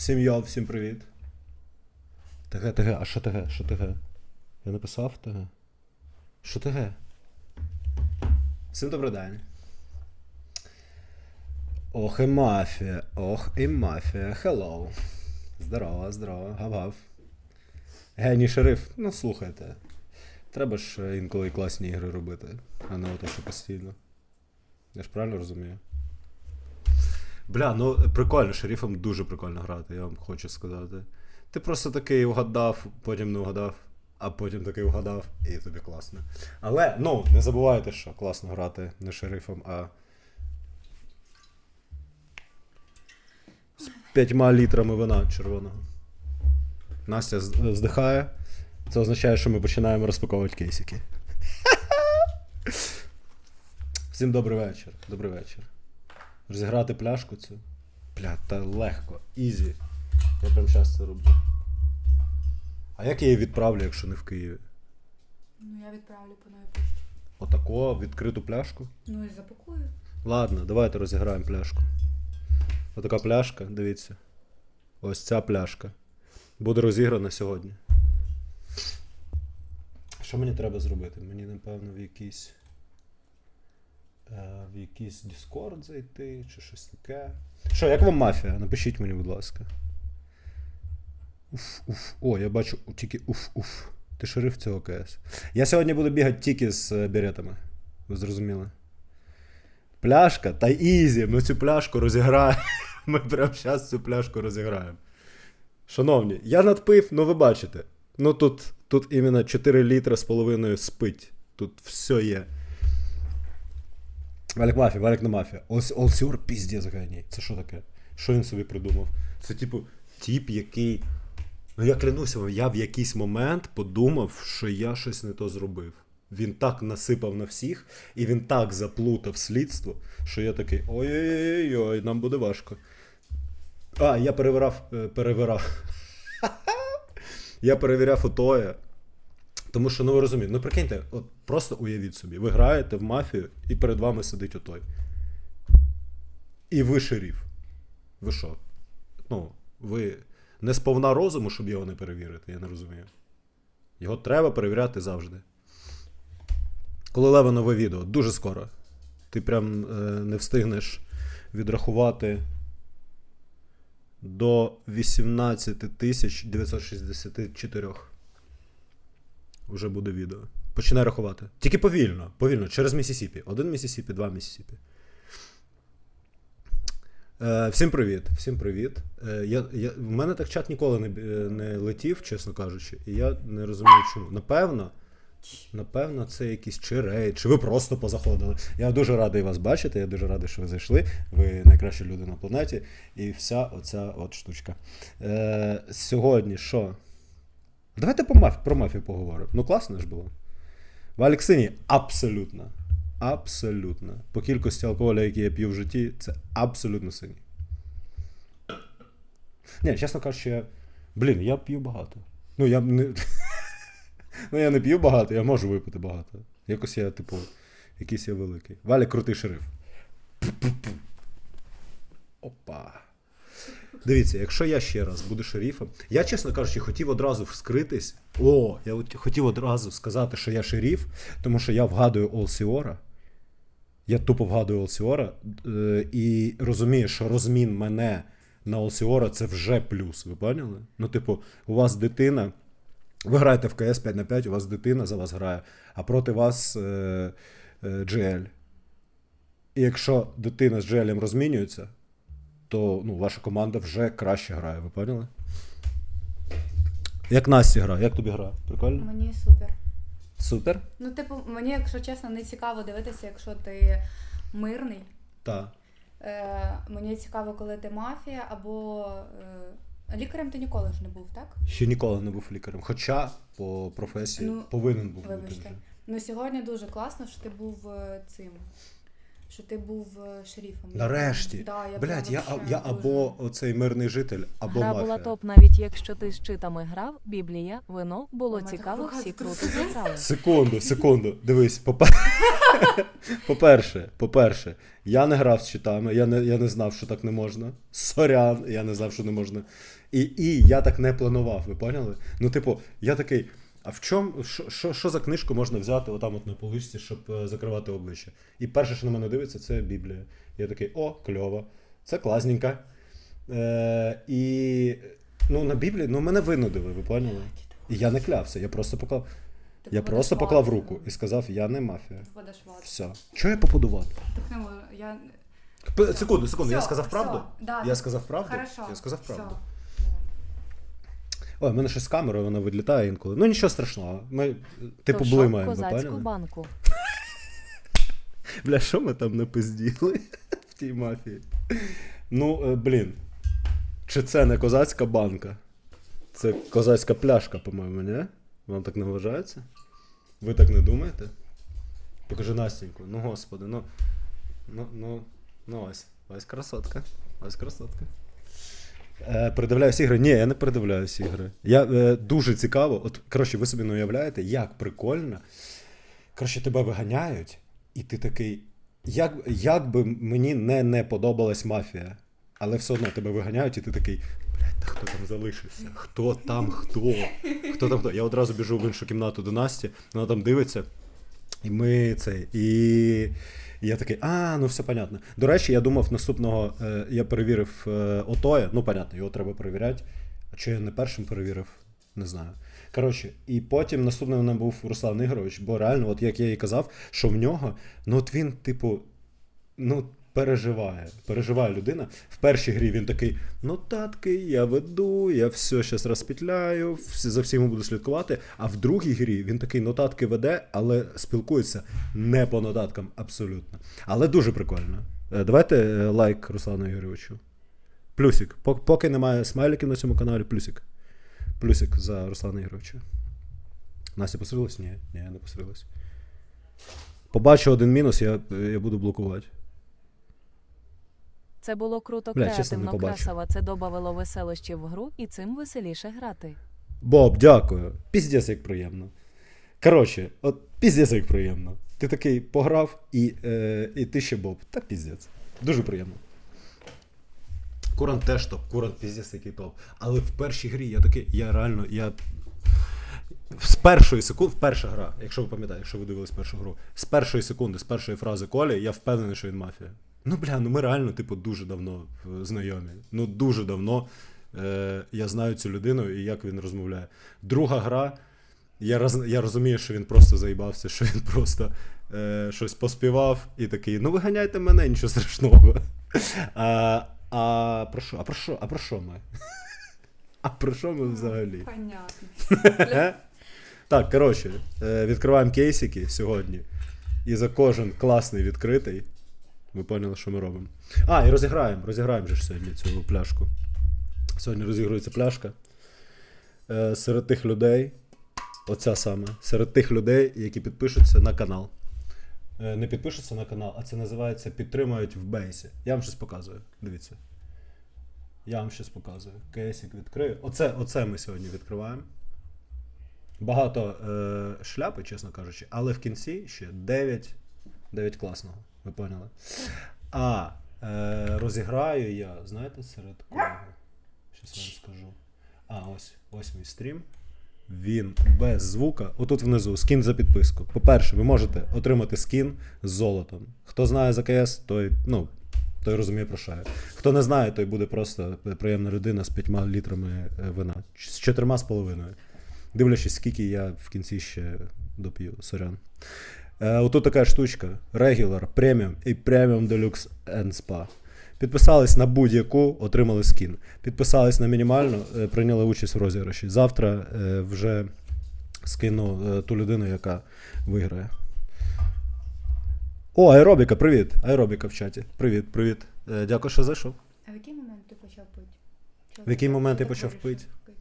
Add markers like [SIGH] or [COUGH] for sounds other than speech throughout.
Всім йо, всім привіт. ТГ, ТГ, а що ТГ? Що ТГ? Я написав ТГ? Що ТГ? Всім добрий день. Ох і мафія, ох і мафія. Hello. Здорово, здорово, гав-гав. Геній шериф, ну слухайте. Треба ж інколи класні ігри робити, а не ото, що постійно. Я ж правильно розумію? Бля, ну прикольно, шерифом дуже прикольно грати, я вам хочу сказати. Ти просто такий вгадав, потім не вгадав, а потім такий вгадав, і тобі класно. Але, ну, не забувайте, що класно грати не шерифом, а. З п'ятьма літрами вина червоного. Настя з- вздихає. Це означає, що ми починаємо розпаковувати кейсики. [LAUGHS] Всім добрий вечір. Добрий вечір. Розіграти пляшку цю. Бля, та легко, ізі. Я прямо зараз це роблю. А як я її відправлю, якщо не в Києві? Ну, я відправлю по новій пошті. Отако, відкриту пляшку. Ну і запакую. Ладно, давайте розіграємо пляшку. Отака пляшка, дивіться. Ось ця пляшка. Буде розіграна сьогодні. Що мені треба зробити? Мені, напевно, в якийсь. Е, В якийсь Discord зайти чи щось таке. Що, як вам мафія? Напишіть мені, будь ласка. Уф, уф. О, я бачу тільки уф, уф. Ти шериф цього КС. Я сьогодні буду бігати тільки з е, беретами. Ви зрозуміли? Пляшка та ізі, ми цю пляшку розіграємо. [LAUGHS] Ми прямо зараз цю пляшку розіграємо. Шановні, я надпив, ну ви бачите. Ну тут, тут іменно 4 літра з половиною спить. Тут все є. Валік мафія, валік на мафія. Ось Олсіор піздець геній. Це що таке? Що він собі придумав? Це типу тіп, який. Ну я клянуся вам, я в якийсь момент подумав, що я щось не то зробив. Він так насипав на всіх, і він так заплутав слідство, що я такий ой-ой-ой, нам буде важко. А, я перевирав. е, перевирав. [LAUGHS] я перевіряв отоє. Тому що, ну ви розумієте, ну прикиньте, от просто уявіть собі, ви граєте в мафію, і перед вами сидить отой. І ви шеріф. Ви що? Ну, ви не сповна розуму, щоб його не перевірити, я не розумію. Його треба перевіряти завжди. Коли леве нове відео, дуже скоро. Ти прям е, не встигнеш відрахувати до 18 964. Вже буде відео. Починай рахувати. Тільки повільно, повільно, через Місісіпі. Один Місісіпі, два Місісіпі. Е, всім привіт. Всім привіт. Е, я, я, в мене так чат ніколи не, е, не летів, чесно кажучи, і я не розумію, чому. Напевно, напевно, це якісь чи рейд, чи ви просто позаходили. Я дуже радий вас бачити, я дуже радий, що ви зайшли. Ви найкращі люди на планеті. І вся оця от штучка. Е, сьогодні що? Давайте про мафію поговоримо. Ну, класно ж було. Валік синій абсолютно. Абсолютно. По кількості алкоголю, який я п'ю в житті, це абсолютно синій. Ні, чесно кажучи, я... блін, я п'ю багато. Ну, я не. [LAUGHS] ну, я не п'ю багато, я можу випити багато. Якось я, типу, якийсь я великий. Валя крутий шериф. Опа. Дивіться, якщо я ще раз буду шерифом, я, чесно кажучи, хотів одразу вскритись. О, я от хотів одразу сказати, що я шериф, тому що я вгадую Олсіора. Я тупо вгадую Олсіора е, і розумію, що розмін мене на Олсіора це вже плюс. Ви поняли? Ну, типу, у вас дитина. Ви граєте в КС 5 на 5, у вас дитина за вас грає, а проти вас е, е, GL. І якщо дитина з GL розмінюється, то ну, ваша команда вже краще грає, ви поняли? Як Насті грає? Як тобі гра? Прикольно? Мені супер. Супер? Ну, типу, мені, якщо чесно, не цікаво дивитися, якщо ти мирний. Так. Е, мені цікаво, коли ти мафія, або е, лікарем ти ніколи ж не був, так? Ще ніколи не був лікарем. Хоча по професії Ну, повинен був бути Вибачте. вже. Ну сьогодні дуже класно, що ти був е, цим що ти був е, шерифом. Нарешті. Да, я Блять, я, я дуже- або оцей мирний житель, або Гра мафія. була топ, навіть якщо ти з читами грав, Біблія, вино було Ой, цікаво, так всі круто зіграли. Секунду, секунду. Дивись, попе- [LAUGHS] по-перше, по-перше, я не грав з читами, я не, я не знав, що так не можна. Сорян, я не знав, що не можна. І, і я так не планував, ви поняли? Ну, типу, я такий. А в чому, що, що, що за книжку можна взяти отам от на поличці, щоб е, закривати обличчя? І перше, що на мене дивиться, це Біблія. Я такий, о, кльово, це класненько. Е, і ну, на Біблії, ну, мене винудили, ви поняли? І я не клявся, я просто поклав. Ти Я попадеш просто в поклав ад. руку і сказав, я не мафія. Ти попадеш в ад. Все. Чого я попудувати? Так не можу, я... П- Всё, Секунду, секунду, я всё, сказав всё. правду? Да, Я ти- сказав правду? Хорошо. Я сказав всё. правду. Давай. Ой, в мене щось з камерою, вона відлітає інколи. Ну нічого страшного. Ми, типу, То блимаємо, козацьку банку. [LAUGHS] Бля, що ми там напизділи в тій мафії? Ну, е, блін. Чи це не козацька банка? Це козацька пляшка, по-моєму, ні? Вам так не вважається? Ви так не думаєте? Покажи Настеньку. Ну, господи, ну. Ну, ну, ну ось. Ось красотка. Ось красотка. Е, передивляюсь ігри? Ні, я не передивляюсь ігри. Я е, дуже цікаво. От, коротше, ви собі не уявляєте, як прикольно. Коротше, тебе виганяють, і ти такий. Як, як би мені не, не подобалась мафія, але все одно тебе виганяють, і ти такий. Блядь, та хто там залишився? Хто там хто? Хто там хто? Я одразу біжу в іншу кімнату до Насті, вона там дивиться. І ми це. І, і я такий, а, ну все понятно. До речі, я думав, наступного е, я перевірив е, Отоє. Ну, понятно, його треба перевіряти. А чи я не першим перевірив, не знаю. Коротше, і потім наступний мене був Руслан Ігорович, бо реально, от як я і казав, що в нього, ну от він, типу, ну. Переживає, переживає людина. В першій грі він такий: нотатки, я веду, я все зараз розпітляю, за всім буду слідкувати. А в другій грі він такий нотатки веде, але спілкується не по нотаткам абсолютно. Але дуже прикольно. Е, Давайте е, лайк Руслану Ігоровичу. Плюсик. Поки немає смайликів на цьому каналі, плюсик. Плюсик за Руслана Ігоровича. Настя посрилась? Ні, ні, не посрилась. Побачу один мінус, я, я буду блокувати. Це було круто, Бля, чесно, не креативно, побачив. красиво. Це додавало веселощів в гру, і цим веселіше грати. Боб, дякую. Піздець як приємно. Коротше, от піздець як приємно. Ти такий пограв і, е, і ти ще Боб. Та піздець. Дуже приємно. Куран теж топ, Куран піздець який топ. Але в першій грі я такий, я реально, я. З першої секунди, перша гра, якщо ви пам'ятаєте, якщо ви дивились першу гру, з першої секунди, з першої фрази Колі, я впевнений, що він мафія. Ну, бля, ну ми реально, типу, дуже давно е, знайомі. Ну, дуже давно е, я знаю цю людину і як він розмовляє. Друга гра, я, роз, я розумію, що він просто заїбався, що він просто е, щось поспівав і такий, ну виганяйте мене, нічого страшного. А, а про що? А про що? А про що ми? А про що ми взагалі? Понятно. [LAUGHS] Так, коротше, е, відкриваємо кейсики сьогодні. І за кожен класний відкритий. Ви поняли, що ми робимо. А, і розіграємо. Розіграємо же ж сьогодні цю пляшку. Сьогодні розігрується пляшка. Е, серед тих людей. Оця саме. Серед тих людей, які підпишуться на канал. Е, не підпишуться на канал, а це називається підтримують в бейсі. Я вам щось показую. Дивіться. Я вам щось показую. Кейсик відкрию. Оце, оце ми сьогодні відкриваємо. Багато е, шляпи, чесно кажучи, але в кінці ще 9, 9 класного. Ви поняли? А е, розіграю я, знаєте, серед кого? Щас вам скажу. А, ось, ось мій стрім. Він без звука. Отут внизу скін за підписку. По-перше, ви можете отримати скін з золотом. Хто знає за КС, той, ну, той розуміє про що я. Хто не знає, той буде просто приємна людина з 5 літрами е, вина. З чотирма з половиною. Дивлячись, скільки я в кінці ще доп'ю, сорян. Е, отут така штучка: Regular, Premium і Premium Deluxe and Spa. Підписались на будь-яку, отримали скін. Підписались на мінімальну, е, прийняли участь в розіграші. Завтра е, вже скину ту людину, яка виграє. О, аеробіка, привіт! Аеробіка в чаті. Привіт, привіт. Дякую, що зайшов. А в який момент ти почав пити? Чого В який момент ти я почав вирішив пити?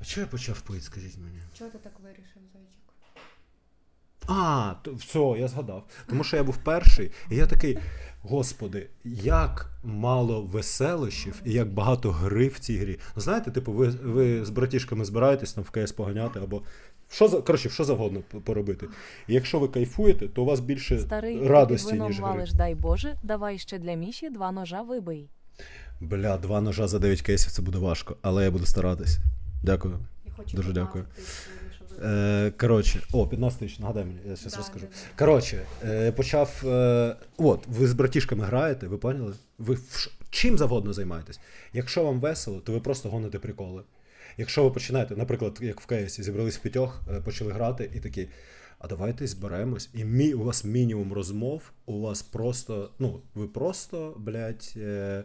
А чого я почав пити, скажіть мені? Чого ти так вирішив, зайчик? А, то, все, я згадав. Тому що я був перший, і я такий. Господи, як мало веселощів і як багато гри в цій грі. Ну, знаєте, типу, ви, ви з братішками збираєтесь там в КС поганяти або що за коротше, що завгодно поробити. І якщо ви кайфуєте, то у вас більше Старий радості, під ніж гри. дай Боже, давай ще для Міші два ножа вибий. Бля, два ножа за 9 кейсів це буде важко, але я буду старатись. Дякую. Я хочу Дуже дякую. ви- Е, коротше, о, 15 тисяч, нагадай мені, я зараз Да, розкажу. Коротше, е, почав. Е, от, ви з братішками граєте, ви поняли? Ви в чим завгодно займаєтесь. Якщо вам весело, то ви просто гоните приколи. Якщо ви починаєте, наприклад, як в КСі, зібрались в п'ятьох, почали грати і такі. А давайте зберемось, і мі, у вас мінімум розмов, у вас просто, ну, ви просто, блядь, е,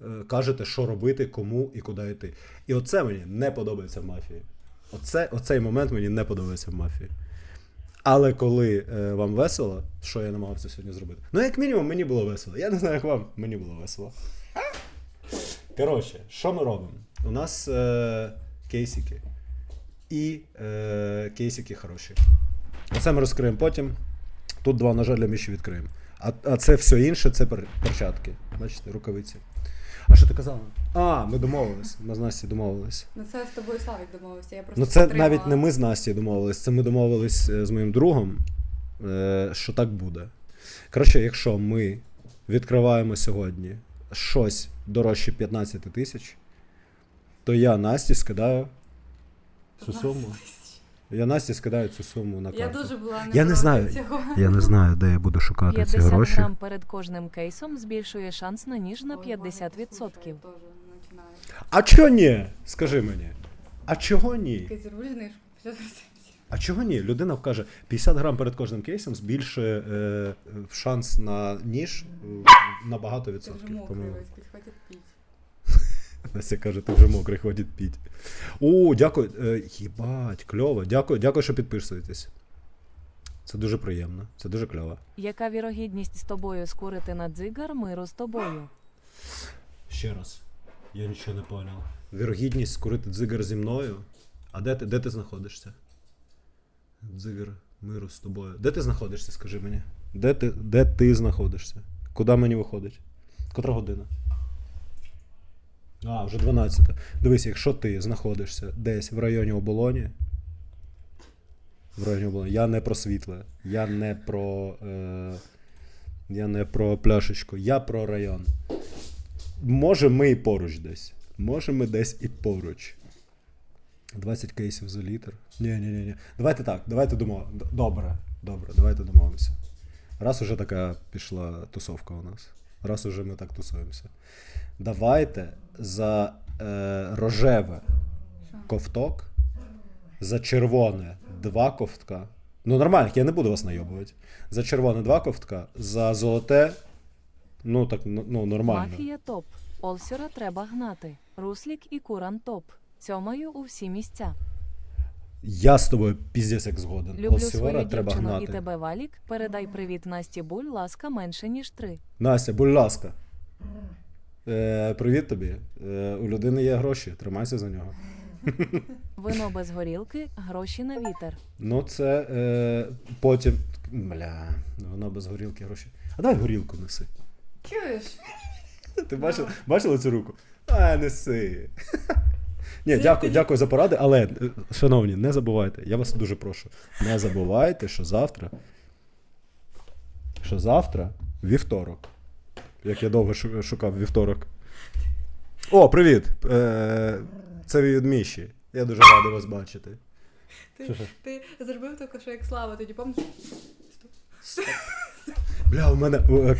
е, кажете, що робити, кому і куди йти. І оце мені не подобається в мафії. Оце, оцей момент мені не подобається в мафії. Але коли е, вам весело, що я намагався сьогодні зробити? Ну, як мінімум, мені було весело. Я не знаю, як вам, мені було весело. Коротше, що ми робимо? У нас е, кейсики. І е, кейсики хороші. Оце ми розкриємо потім. Тут два ножа для міші відкриємо. А, а це все інше це перчатки. Бачите, рукавиці. А що ти казала? А, ми домовились. Ми з Насті домовились. Ну це з тобою Славік домовився. Я просто Ну, це підтримала. навіть не ми з Настю домовились, це ми домовились е, з моїм другом, е, що так буде. Коротше, якщо ми відкриваємо сьогодні щось дорожче 15 тисяч, то я Насті скидаю цю суму. Я Насті скидаю цю суму на Я дуже була не Я не знаю. цього. Я не знаю, де я буду шукати ці 50 гроші. грам перед кожним кейсом збільшує шанс на ніж на 50%. послухай, я теж починаю. А чого ні? Скажи мені. А чого ні? Якийсь знижку 50%. А чого ні? Людина каже, 50 грам перед кожним кейсом збільшує е, шанс на ніж е, на багато Ти вже відсотків. мокрий весь, піть. Настя каже, ти вже мокрий, ходить піть. О, дякую. Е, їбать, кльово. Дякую, дякую, що підписуєтесь. Це дуже приємно, це дуже кльово. Яка вірогідність з тобою скурити на дзигар миру з тобою? Ще раз. Я нічого не поняв. Вірогідність скурити дзигар зі мною. А де ти, де ти знаходишся? Дзигар миру з тобою. Де ти знаходишся, скажи мені? Де ти, де ти знаходишся? Куди мені виходить? Котра година? А, вже 12. Дивись, якщо ти знаходишся десь в районі оболоні. В районі оболоні. Я не про світле. Я не про. Е, я не про пляшечку, я про район. Може, ми і поруч десь. Може, ми десь і поруч. 20 кейсів за літр. Ні, ні, ні, ні. Давайте так, давайте домовимося. Добре, добре, давайте домовимося. Раз уже така пішла тусовка у нас. Раз уже ми так тусуємося. Давайте за е, рожеве ковток, за червоне два ковтка. Ну, нормально, я не буду вас найобувати. За червоне два ковтка, за золоте. Ну так, ну ну, нормально. Мафія топ. Олсера треба гнати. Руслік і Куран топ. Цьомаю у всі місця. Я з тобою піздець як згоден. Люблю Олсівера свою треба дівчину гнати. і тебе валік. Передай привіт Насті Буль, ласка менше ніж три. Настя, будь ласка. Е, привіт тобі. Е, у людини є гроші, тримайся за нього. [LAUGHS] Вино без горілки, гроші на вітер. Ну, це е, потім. Бля, вона без горілки гроші. А дай горілку неси. Чуєш? Ти бачила, бачила цю руку? А, неси. [LAUGHS] Ні, дякую, дякую за поради, але, е, шановні, не забувайте, я вас дуже прошу. Не забувайте, що завтра. Що завтра вівторок. Як я довго шу- шукав вівторок. О, привіт! Е, Це від Міші. Я дуже радий вас бачити. Ти, ти зробив тільки що як слава, тоді пам'ятаєш? Бля, у мене. е,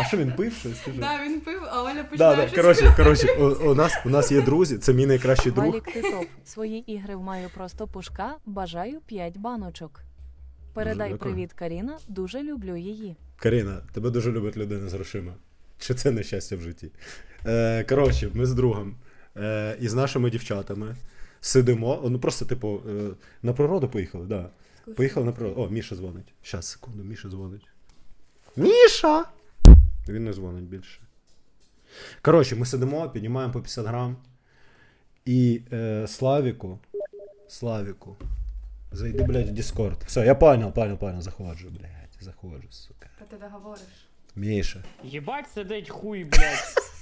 А що він пив? Щось? Скажи. Да, він пив, а Оля Да, починає да, щось коротше, коротше, у, у, нас, у нас є друзі, це мій найкращий друг. Валік ти топ. Свої ігри маю просто пушка. Бажаю 5 баночок. Передай дякую. привіт, Каріна. Дуже люблю її. Каріна, тебе дуже любить людина з грошима. Чи це нещастя в житті? Е, коротше, ми з другом е, і з нашими дівчатами сидимо. Ну просто, типу, е, на природу поїхали, да. Поїхали на природу. О, Міша дзвонить. Щас, секунду, Міша дзвонить. Міша! Він не дзвонить більше. Коротше, ми сидимо, піднімаємо по 50 грам. І е, Славіку. Славіку. Зайди, блядь, в Дискорд. Все, я понял, понял, понял, заходжу, блядь, заходжу, сука. Та ти договориш. Міша. Єбать сидить хуй, блядь.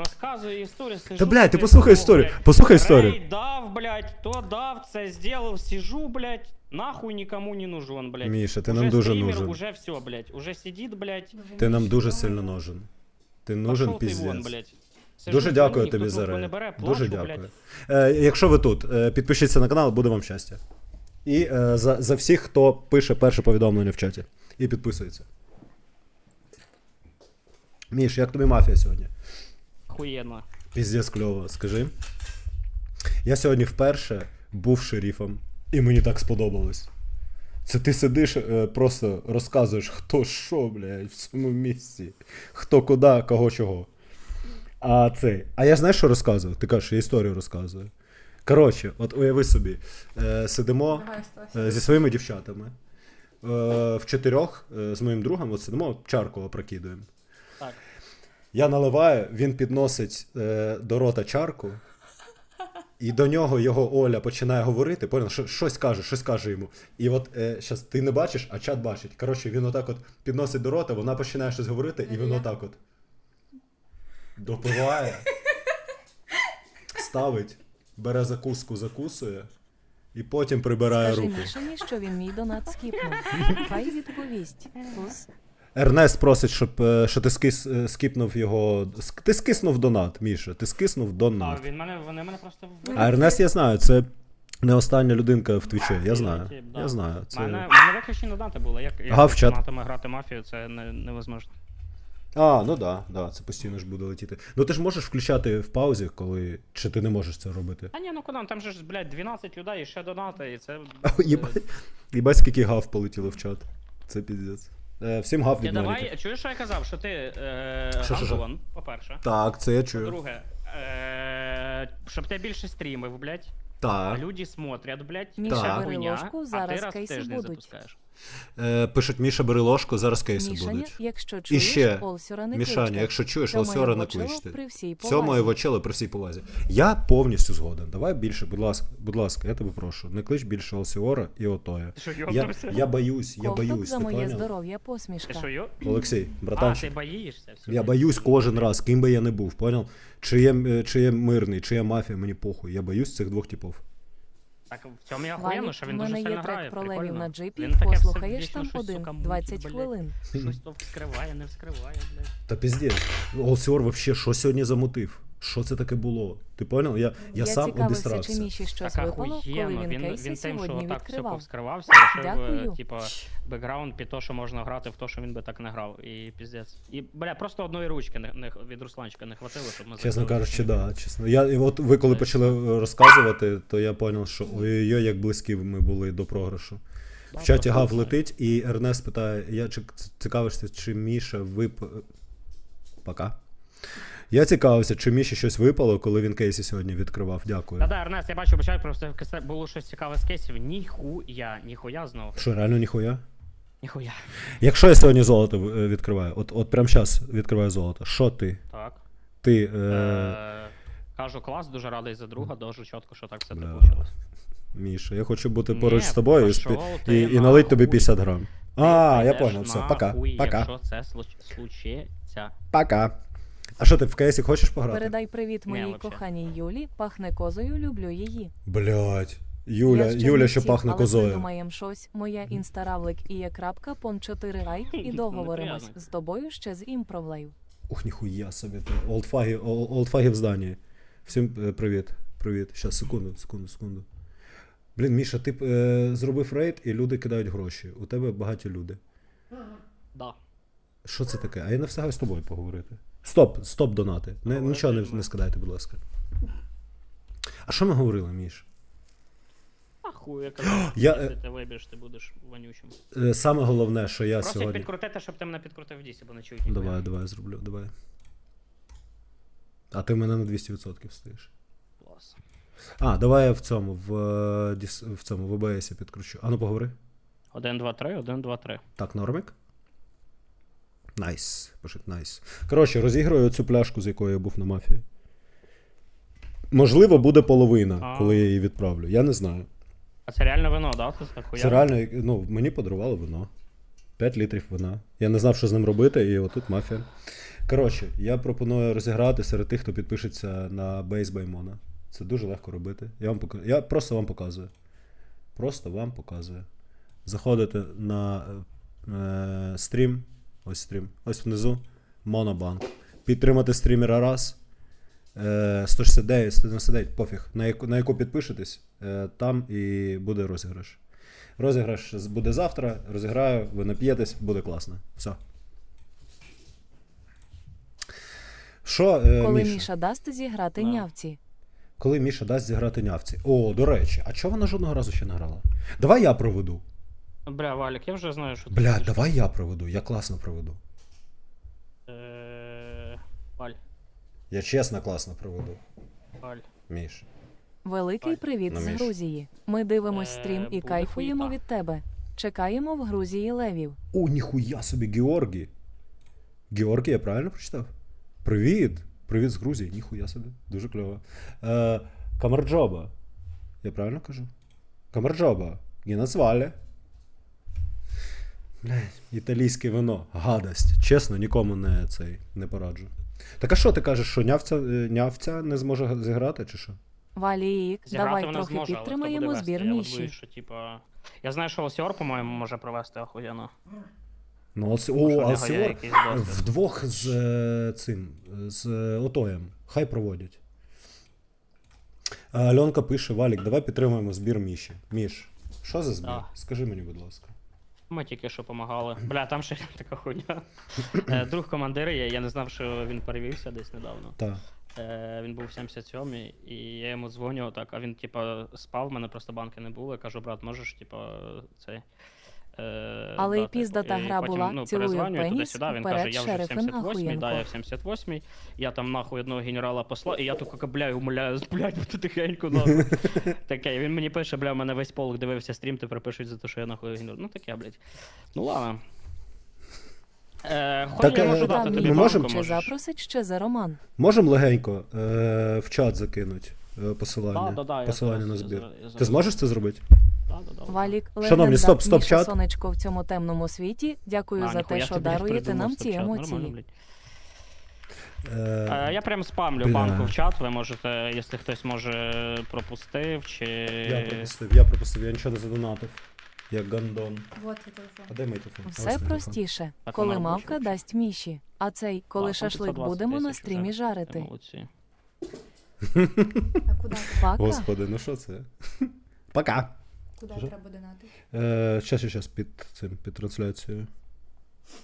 Розказує історію, сижу. Та, блядь, ти послухай історію, блядь. послухай історію. Рей дав, блядь, то дав, це зробив, сижу, блядь. Нахуй никому не нужен, блядь. Міша, ти уже нам дуже стример, нужен. Уже все, блядь. Уже сидит, блядь. Ти нам дуже сильно нужен. Ти нужен Пошел ты вон, піздець. блядь. Сижу, Дуже дякую ніхто тобі за трубку бере, Дуже плачу, дякую. блядь. Е, якщо ви тут, е, підпишіться на канал, буде вам щастя. І е, за, за всіх, хто пише перше повідомлення в чаті. І підписується. Міш, як тобі мафія сьогодні? Охуєнно. Піздець кльово, скажи. Я сьогодні вперше був шерифом, і мені так сподобалось. Це ти сидиш, е, просто розказуєш, хто що, блядь, в цьому місці, хто куди, кого чого. А цей. А я знаєш, що розказував? Ти кажеш, я історію розказую. Коротше, от уяви собі, е, сидимо е, зі своїми дівчатами. Е, в чотирьох е, з моїм другом, от сидимо, чарку опрокидуємо. Я наливаю, він підносить е, до рота чарку, і до нього його Оля починає говорити, понял, що, щось каже, щось каже йому. І от е, щас ти не бачиш, а чат бачить. Коротше, він отак от підносить до рота, вона починає щось говорити, і він отак от допиває, ставить, бере закуску, закусує, і потім прибирає Скажи руки. Мішані, що він мій донат скіпнув. Хай відповість. Ус. Ернест просить, щоб е, що ти скис, е, скіпнув його. ск- Ти скиснув донат, Міша. Ти скиснув А донат. він мене, вони мене просто в... А Ернест я знаю, це не остання людинка в твічі. Я знаю. Да. Я знаю. Мене, Це... мене виключені донати були. Як, як Ага, в з чат. донатами грати мафію, це не, невозможно. А, ну да, да, це постійно ж буде летіти. Ну ти ж можеш включати в паузі, коли. Чи ти не можеш це робити? А ні, ну куди, там же ж, блядь, 12 людей і ще донати, і це... Єбать, єбать, скільки гав полетіло в чат. Це піздець. Е, всім гав Ні, від давай, чуєш, що я казав, що ти е, Що, що, що? гандон, по-перше. Так, це я чую. По-друге, е, щоб ти більше стрімив, блядь. А Так. люди смотрять, блядь. Міша, хуйня, ложку, а зараз ти раз в кейси тиждень будуть. запускаєш. Е, пишуть Міша, бери ложку, зараз кейси Мішаня, будуть. якщо чуєш, ще, Олсюра не Мішаня, кличте. якщо чуєш, його не кличте. При всій повазі. його чело при всій повазі. Я повністю згоден. Давай більше, будь ласка, будь ласка, я тебе прошу. Не клич більше Олсіора і Отоя. Що, Я, йобнувся? я боюсь, я Ковток боюсь. за Ти моє поняв? здоров'я Ти посмішка. що, йо? Олексій, А, ти братанчик. боїшся? Все, Я боюсь кожен раз, ким би я не був, поняв? Чи я, е, чи я мирний, чи я мафія, мені похуй. Я боюсь цих двох типів. Так в цьому я охуєнно, що він дуже є сильно грає, про левів прикольно. на джипі, Він таке послухаєш вічно там один, сука, 20 блядь. хвилин. Щось то вскриває, не вскриває, блядь. Та піздець. Олсіор вообще що сьогодні замутив? Що це таке було? Ти поняв? Я, я, Я сам цікавився, чи. Міші щось Так випало, коли він він, кейсі він тим, що так все повскривався, лишив, типа, бекграунд під те, що можна грати в те, що він би так не грав. І піздець. І, бля, просто одної ручки не, не, від Русланчика не хватило, щоб ми Чесно кажучи, да, чесно. Я, і от ви коли почали е, розказувати, то я зрозумів, що ой-ой-ой, як близькі ми були до програшу. В чаті гав летить, і Ернест питає: я цікавишся, чи Міша вип. Пока. Я цікавився, чи Міші щось випало, коли він кейсі сьогодні відкривав. Дякую. Та-да, Ернест, я бачу, почав просто в касе- було щось цікаве з кейсів. Ніхуя, ніхуя знову. Що, реально ніхуя? Ніхуя. Якщо я сьогодні золото е, відкриваю, от, от прямо зараз відкриваю золото, що ти? Так. Ти. Е... Е, кажу, клас, дуже радий за друга, дуже чітко, що так все Бля. вийшло. Міша, я хочу бути Ні, поруч з тобою і, спі... ти і, і налить тобі нахуй. 50 грам. А, я понял, все, пока. Пока. Якщо це случ- случиться. Пока. А що ти в кейсі хочеш пограти? Передай привіт Ні, моїй вообще. коханій Юлі, пахне козою, люблю її. Блять. Юля, Я з Юля, що пахне але козою. придумаєм щось. Моя інстаравлик і є крапка, пон 4 лайк і договоримось з тобою ще з імпровлею. Ух, ніхуя собі ти. Олдфаги, ол- олдфаги в зданні. Всім е, привіт. Привіт. Щас, секунду, секунду, секунду. Блін, Міша, ти б, е, зробив рейд і люди кидають гроші. У тебе багаті люди. Да. Що це таке? А я не встигаю з тобою поговорити. Стоп, стоп, донати. Не, нічого не, не скидайте, будь ласка. А що ми говорили, Міш? А хуй, я казав, [GASPS] Я, якщо е, ти виб'єш, ти будеш вонючим. Е, Саме головне, що я Просто їх сьогодні. підкрутити, щоб ти мене підкрутив в дісі, бо не чують ніхуя. Давай, давай, зроблю, давай. А ти в мене на 200% стоїш. Клас. А, давай я в цьому, в, е, діс- в цьому, в ОБС підкручу. А ну поговори. 1, 2, 3, 1, 2, 3. Так, нормик? Найс. Пишуть найс. Коротше, розіграю цю пляшку, з якою я був на мафії. Можливо, буде половина, А. коли я її відправлю. Я не знаю. А це реально вино, да? Це так Це реально, ну, мені подарували вино. 5 літрів вина. Я не знав, що з ним робити, і отут мафія. Коротше, я пропоную розіграти серед тих, хто підпишеться на бейс Баймона. Це дуже легко робити. Я, вам пока... я просто вам показую. Просто вам показую. Заходите на е, стрім. Ось стрім. Ось внизу. Монобанк. Підтримати стрімера раз. Е, 169, 199, пофіг. На яку, на яку підпишетесь, е, там і буде розіграш. Розіграш буде завтра, розіграю, ви нап'єтесь, буде класно. Все. Що, е, Коли Міша? Міша дасть зіграти Да. нявці. Коли Міша дасть зіграти нявці. О, до речі, а чого вона жодного разу ще не грала? Давай я проведу. Бля, Валік, я вже знаю, що ти Бля, будеш. давай я проведу, я класно проведу. Е, Валь, Я чесно класно проведу. Валь. Міш. Великий привіт ну, з. Грузії. Ми дивимось Е, стрім і буде кайфуємо від тебе. Чекаємо в Грузії левів. О, ніхуя собі, Георгій. Георгій, я правильно прочитав? Привіт! Привіт з Грузії, ніхуя собі. Дуже кльово. Е, Камарджоба. Я правильно кажу? Камарджоба. І назвали. Блядь, італійське вино. Гадость. Чесно, нікому не, цей, не пораджу. Так а що ти кажеш, що нявця, е, нявця не зможе зіграти, чи що? Валік, Зіграти давай вона трохи зможе, але хто підтримаємо вести? збір Я от Міші. що, типа... Я знаю, що Осіор, по-моєму, може провести охуєнно. Ну, Алсі... О, в нього є Алсіор якийсь досвід. вдвох з е, цим, з е, Отоєм. Хай проводять. А Альонка пише: Валік, давай підтримуємо збір Міші. Міш, що за збір? Да. Скажи мені, будь ласка. Ми тільки що допомагали. Бля, там ще [LAUGHS] така хуйня. Е, Друг командира є, я не знав, що він перевівся десь недавно. Так. Е, Він був 77-й, і я йому дзвоню так, а він, типа, спав, в мене просто банки не було. Я кажу, брат, можеш, типа, цей. Е, Але дати?» пізда та гра була, ну, цілую перезванюю пеніс, туди-сюди, він каже, я вже в 78-й, да, я в 78-й, я там нахуй одного генерала посла, і я тільки, бля, умоляю, [LAUGHS] блядь, бути тихенько, нахуй. [LAUGHS] Таке, він мені пише, бля, в мене весь полк дивився стрім, тепер пишуть за те, що я нахуй генерал. Ну таке, блядь. Ну ладно. Е, Так, я е, можу дати тобі можемо- банку, Чи запросить ще за роман? Можемо легенько е, в чат закинуть е, посилання, Да, да, да, посилання на збір. Ти зможеш це зробити? Валік, Шановні, стоп, стоп, чат. сонечко в цьому темному світі. Дякую А, за ніхуя те, що даруєте нам ці емоції. Е, Е, Я прям спамлю Бля. банку в чат, ви можете, якщо хтось може пропустив, чи. Я пропустив, я пропустив, я нічого не задонатив. Як гандон. Вот телефон. А де мій телефон? Все телефон. простіше, Так, коли мавка робоча. дасть міші. А цей, коли ну, шашлик 520 будемо на стрімі вже. жарити. Молодці. А куди? Пока. Господи, ну що це? Пока. Куди Що? треба донати? Е, щас, щас, щас, під цим, під трансляцією.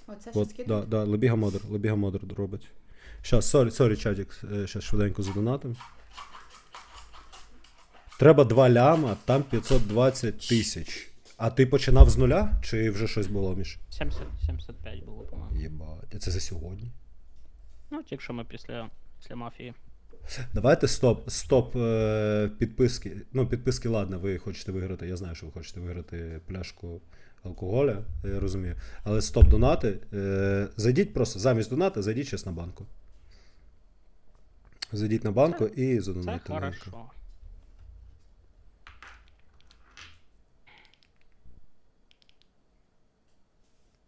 Оце що От, да, да, Лебіга Модер, Лебіга Модер робить. Щас, сорі, сорі, чатик, е, щас швиденько задонатим. Треба 2 ляма, там 520 тисяч. А ти починав з нуля? Чи вже щось було між? 70, 75 було, по-моєму. Єбать, а це за сьогодні. Ну, тільки що ми після, після мафії. Давайте стоп, стоп е, підписки. Ну, підписки, ладно, ви хочете виграти. Я знаю, що ви хочете виграти пляшку алкоголя, я розумію. Але стоп донати. Е, зайдіть просто замість донати, зайдіть щас на банку. Зайдіть на банку і Це задонайте. легенько. хорошо.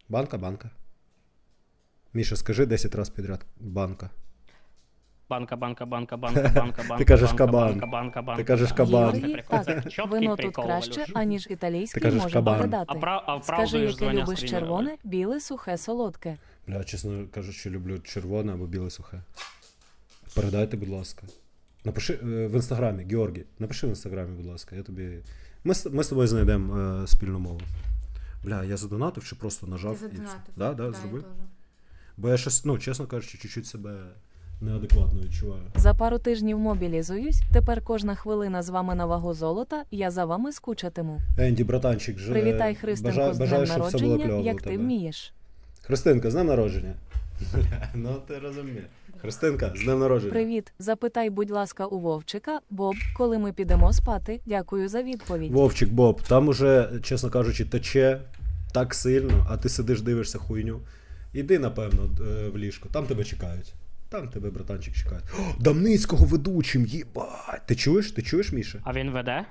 Банка, банка. Міша, скажи 10 разів підряд. Банка. Банка, банка, банка, [LAUGHS] банка, банка, банка. кажеш банка, кабан. Банка, банка, банка. Ти кажеш кабан. Це так, чіткий вино тут прикол, краще, Валюш. аніж італійський кажеш може кабан. А прав- а Скажи, яке звання любиш стрімера, червоне, біле, сухе, солодке. Бля, чесно кажучи, люблю червоне або біле сухе. Передайте, будь ласка. Напиши е, в інстаграмі, Георгій, напиши в інстаграмі, будь ласка. Я тобі. Ми, з- ми з тобою знайдемо е, спільну мову. Бля, я задонатив чи просто нажав? Ти і все? задонатив. Да, да, я теж. Бо я щось, ну, чесно кажучи, чуть-чуть себе неадекватно відчуваю. За пару тижнів мобілізуюсь. Тепер кожна хвилина з вами на вагу золота. Я за вами скучатиму. Енді, братанчик, же, Привітай Христинку бажаю, з бажаю, днем щоб все було народження, кльово. як ти вмієш. Христинка, з днем народження. Ну ти розумієш. Христинка, з днем народження. Привіт, запитай, будь ласка, у Вовчика, Боб, коли ми підемо спати. Дякую за відповідь. Вовчик, Боб, там уже, чесно кажучи, тече так сильно, а ти сидиш, дивишся хуйню. Іди, напевно, е, в ліжко, там тебе чекають. Там тебе, братанчик, чекають. О, Дамницького ведучим, їбать. Ти чуєш? Ти чуєш, Міша? А він веде?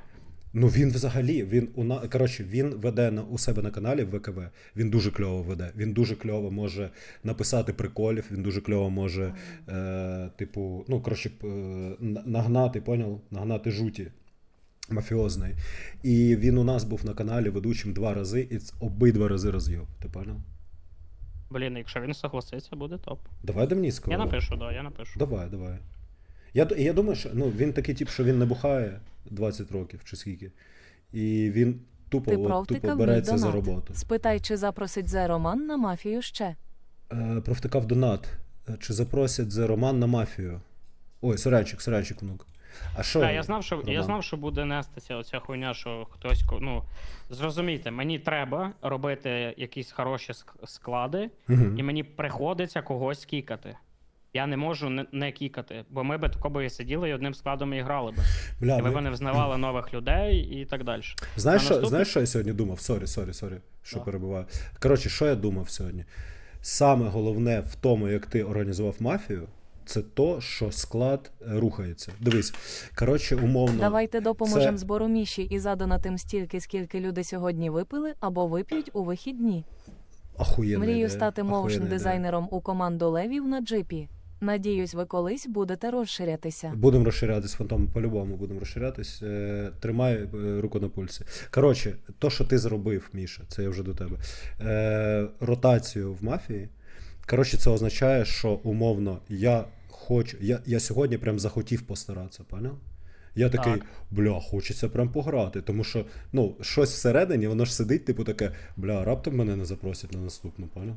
Ну він взагалі, він у на коротше, він веде на у себе на каналі в ВКВ. Він дуже кльово веде. Він дуже кльово може написати приколів. Він дуже кльово може, е, типу, ну коротше, е, нагнати, поняв? Нагнати жуті мафіозної. І він у нас був на каналі ведучим два рази, і обидва рази роз'єб. Ти поняв? Блін, якщо він согласиться, буде топ. Давай до Мністкого. Я напишу, да, я напишу. Давай, давай. Я, я думаю, що ну, він такий тип, що він не бухає 20 років чи скільки. І він тупо, Ти от, тупо береться за роботу. Спитай, чи запросить Зе Роман на мафію ще. Е, провтикав донат. Е, Чи запросять за Роман на мафію? Ой, сорянчик, сорянчик, внук. А що? Да, я знав, що я знав, що буде нестися оця хуйня, що хтось ну зрозумійте, мені треба робити якісь хороші склади, Мгм. і мені приходиться когось кікати. Я не можу не, не кікати, бо ми би тако би сиділи і одним складом і грали би. Бля, І ви ми- б не взнавали нових людей і так далі. Знаєш, що, наступний- знаєш, що я сьогодні думав? Сорі, сорі, сорі, що Да. перебуваю. Коротше, що я думав сьогодні? Саме головне в тому, як ти організував мафію, це то, що склад рухається. Дивись, коротше, умовно. Давайте допоможемо це- збору міші і задонатим стільки, скільки люди сьогодні випили або вип'ють у вихідні. Ахуєнна Мрію ідея, стати моушн дизайнером у команду левів на джипі. Надіюсь, ви колись будете розширятися. Будемо розширятись фантом по-любому, будемо розширятись. Е, Тримай е, руку на пульсі. Коротше, то, що ти зробив, Міша, це я вже до тебе. Е, ротацію в мафії. Коротше, це означає, що умовно я хочу. Я, я сьогодні прям захотів постаратися, поняв? Я такий, Так. бля, хочеться прям пограти. Тому що ну, щось всередині, воно ж сидить, типу таке, бля, раптом мене не запросять на наступну, поняв?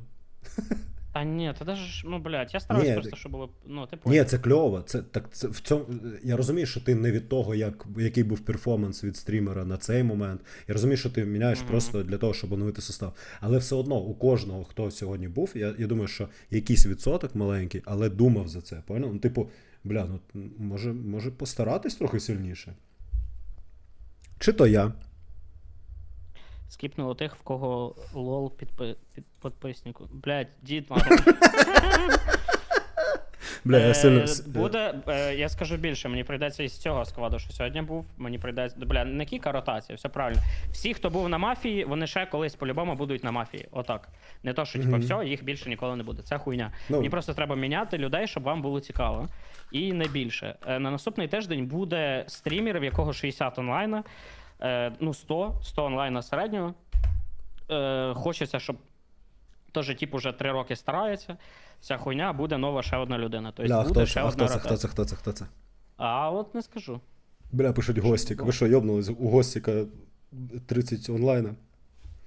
[LAUGHS] Та ні, та даже ну блядь, я стараюсь Ні, просто, щоб було. Ну, ти Ні, це кльово. Це так це в цьому. Я розумію, що ти не від того, як який був перформанс від стрімера на цей момент. Я розумію, що ти міняєш Мгм. просто для того, щоб оновити состав. Але все одно у кожного, хто сьогодні був, я, я думаю, що якийсь відсоток маленький, але думав за це. Поняв? Ну, типу, бля, ну може, може постаратись трохи сильніше. Чи то я? Скіпнуло тих, в кого лол підпи... під підписнику. Блядь, дід нахуй. Бля, я Е, сильно. Буде, е, я скажу більше, мені прийдеться із цього складу, що сьогодні був. Мені прийдеться. Бля, не кіка ротація, все правильно. Всі, хто був на мафії, вони ще колись по-любому будуть на мафії. Отак. Не то, що типу, Мгм. все, їх більше ніколи не буде. Це хуйня. Ну. Мені просто треба міняти людей, щоб вам було цікаво. І не більше. Е, На наступний тиждень буде стрімер, в якого 60 онлайна, е, ну 100, 100 на середнього. Е, Хочеться, щоб теж тип уже 3 роки старається. Вся хуйня буде нова ще одна людина. Тобто Бля, буде хто ще це? А одна хто це? Хто це? Хто це? Хто це? А от не скажу. Бля, пишуть гостік. Ви що, йобнулись? У гостіка 30 онлайна.